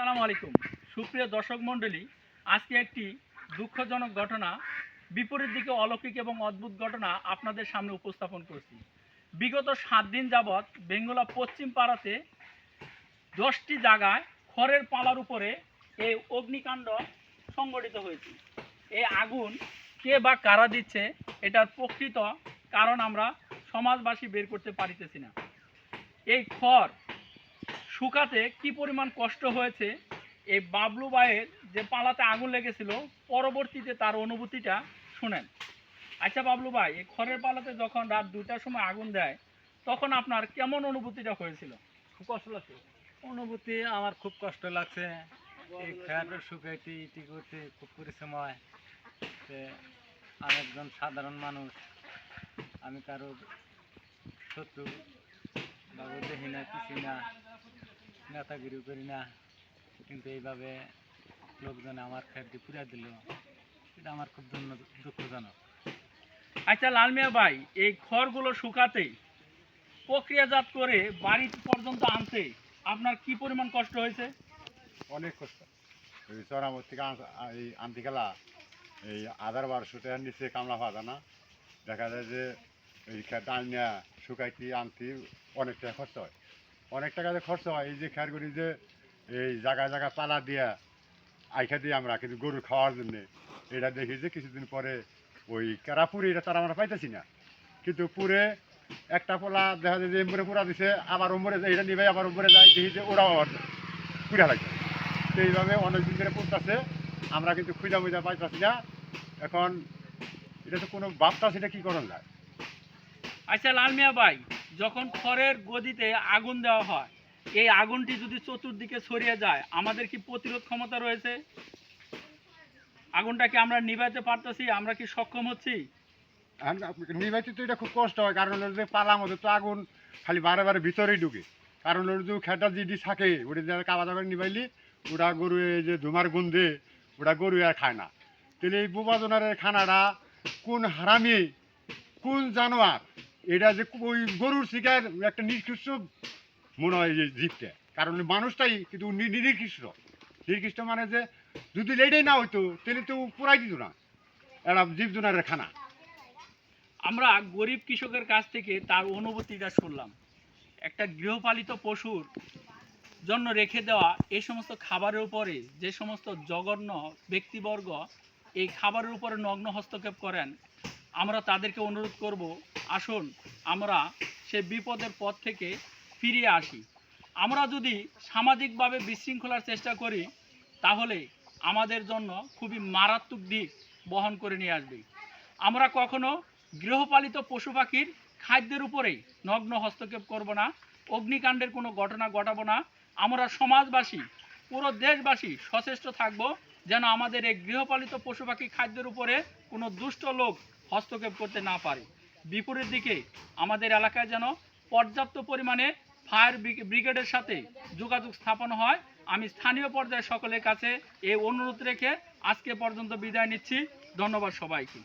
আসসালামু আলাইকুম। সুপ্রিয় দর্শক মণ্ডলী, আজকে একটি দুঃখজনক ঘটনা, বিপরীত দিকে অলৌকিক এবং অদ্ভুত ঘটনা আপনাদের সামনে উপস্থাপন করছি। বিগত সাত দিন যাবৎ বেঙ্গলা পশ্চিম পাড়াতে দশটি জায়গায় খড়ের পালার উপরে এই অগ্নিকাণ্ড সংগঠিত হয়েছে। এই আগুন কে বা কারা দিচ্ছে, এটার প্রকৃত কারণ আমরা সমাজবাসী বের করতে পারিতেছি না। এই খড় শুকাতে কি পরিমাণ কষ্ট হয়েছে এই বাবলু ভাইয়ের যে পালাতে আগুন লেগেছিল, পরবর্তীতে তার অনুভূতিটা শুনেন। আচ্ছা বাবলু ভাই এই খড়ের পালাতে যখন রাত দুটার সময় আগুন দেয়, তখন আপনার কেমন অনুভূতিটা হয়েছিল? খুব কষ্ট লাগছে। অনুভূতি আমার খুব কষ্ট লাগছে। এই খেয়াটা শুকাইতে, ইটি করতে খুব পরিশ্রময় তে আমি একজন সাধারণ মানুষ, আমি কারও শত্রু বাবু দেখি কিছু না নেতাগিরি করি না। কিন্তু এইভাবে লোকজন আমার খেয়ারটি পুরা দিল, এটা আমার খুব দুঃখজনক। আচ্ছা লালমিয়া ভাই, এই খড়গুলো শুকাতে প্রক্রিয়াজাত করে বাড়ি পর্যন্ত আনতে আপনার কি পরিমাণ কষ্ট হয়েছে? অনেক কষ্ট। এই চড়ামত থেকে এই আনতে গেলা, এই আধার বারোশো টাকার নিচে কামলা পাওয়া না। দেখা যায় যে এই খেত আনিয়া শুকাইতে আনতে অনেক টাকা খরচ হয়। অনেক টাকা যে খরচ হয়, এই যে খেয়ারগুলি যে এই জায়গায় জায়গায় পালা দিয়া আইখা দিই আমরা, কিন্তু গরু খাওয়ার জন্য। এটা দেখি যে কিছুদিন পরে ওই কেরা পুরি এটা তারা আমরা পাইতেছি না। কিন্তু পুরে একটা পোলা দেখা যায় যে এমরে পুরা দিছে, আবার ওমরে যায়, এটা নিবে আবার ওমরে যায়, দেখি যে ওরাও আবার পুরা লাগে তো এইভাবে অনেক দিন ধরে পড়তেছে, আমরা কিন্তু খুঁজা মুজা পাইতেছি না। এখন এটা তো কোনো বাপটা সেটা কি করণ যায়? আচ্ছা লাল মিয়া ভাই যখন খড়ের গদিতে আগুন দেওয়া হয়, এই আগুনটি যদি চতুর্দিকে ছড়িয়ে যায়, আমাদের কি প্রতিরোধ ক্ষমতা রয়েছে? আগুনটাকে আমরা নিভাইতে পারতেছি? আমরা কি সক্ষম হচ্ছি? নিবাইতে তো এটা খুব কষ্ট হয়, কারণ যে পালা মধ্যে তো আগুন খালি বারে বারে ভিতরেই ঢুকে। কারণ হলো যে খেটা যদি থাকে, ওটা যারা কাবা দাবা নিবাইলি ওটা গরু এই যে ধুমার গন্ধে ওটা গরু আর খায় না। তাহলে এই বুবাজনারের খানাটা কোন হারামি, কোন জানোয়ার এটা যে ওই গরুর শিকার, একটা নিকৃষ্ট মনে হয় যে জীবটা। কারণ মানুষটাই কিন্তু নি- নি- নিকৃষ্ট নিকৃষ্ট মানে যে যদি লেডেই না হইতো, তাহলে তো পুরাই দিত না। একটা জীবজনারের খানা। আমরা গরিব কৃষকের কাছ থেকে তার অনুভূতিটা শুনলাম। একটা গৃহপালিত পশুর জন্য রেখে দেওয়া এই সমস্ত খাবারের উপরে যে সমস্ত জঘন্য ব্যক্তিবর্গ এই খাবারের উপরে নগ্ন হস্তক্ষেপ করেন আমরা তাদেরকে অনুরোধ করব, আসুন আমরা সে বিপদের পথ থেকে ফিরিয়ে আসি। আমরা যদি সামাজিকভাবে বিশৃঙ্খলার চেষ্টা করি, তাহলে আমাদের জন্য খুবই মারাত্মক দিক বহন করে নিয়ে আসবে। আমরা কখনো গৃহপালিত পশু পাখির খাদ্যের উপরেই নগ্ন হস্তক্ষেপ করব না, অগ্নিকাণ্ডের কোনো ঘটনা ঘটাবো না। আমরা সমাজবাসী, পুরো দেশবাসী সচেষ্ট থাকব যেন আমাদের এই গৃহপালিত পশু পাখি খাদ্যের উপরে কোনো দুষ্ট লোক হস্তক্ষেপ করতে না পারে। বিপরীত দিকে আমাদের এলাকায় যেন পর্যাপ্ত পরিমাণে ফায়ার ব্রিগেডের সাথে যোগাযোগ স্থাপন হয়, আমি স্থানীয় পর্যায়ে সকলের কাছে এই অনুরোধ রেখে আজকে পর্যন্ত বিদায় নিচ্ছি। ধন্যবাদ সবাইকে।